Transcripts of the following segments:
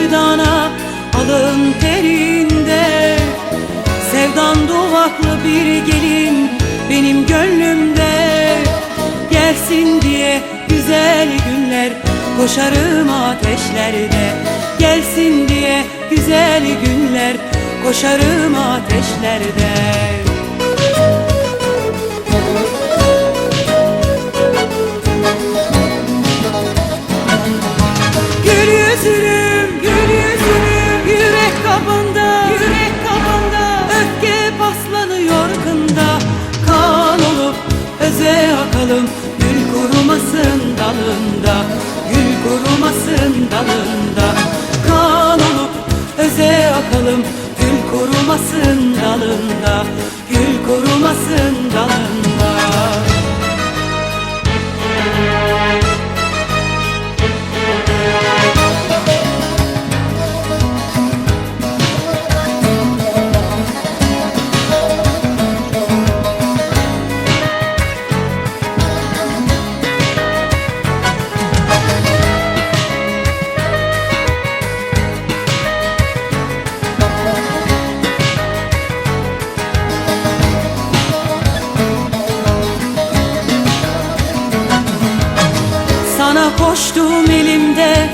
Sevdana alın terinde. Sevdan duvaklı bir gelin benim gönlümde. Gelsin diye güzel günler koşarım ateşlerde. Gelsin diye güzel günler koşarım ateşlerde akalım Gül kurumasın dalında Gül kurumasın dalında. Kan olup öze akalım Gül kurumasın dalında Gül kurumasın dalında Sana koştum elimde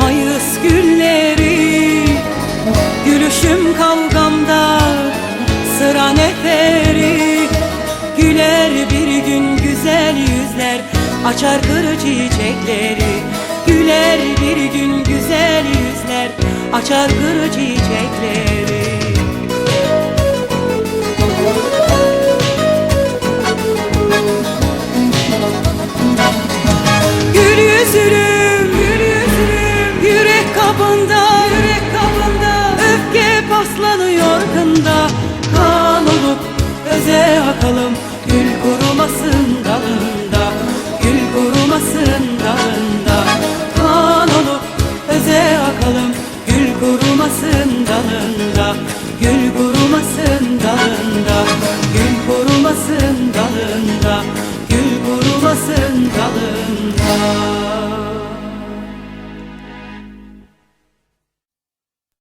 mayıs gülleri. Gülüşüm kavgamda sıra neferi. Güler bir gün güzel yüzler açar kır çiçekleri. Güler bir gün güzel yüzler açar kır çiçekleri bize atalım. Gül kurumasın dalında Gül kurumasın dalında. Kan olup öze akalım. Gül kurumasın dalında.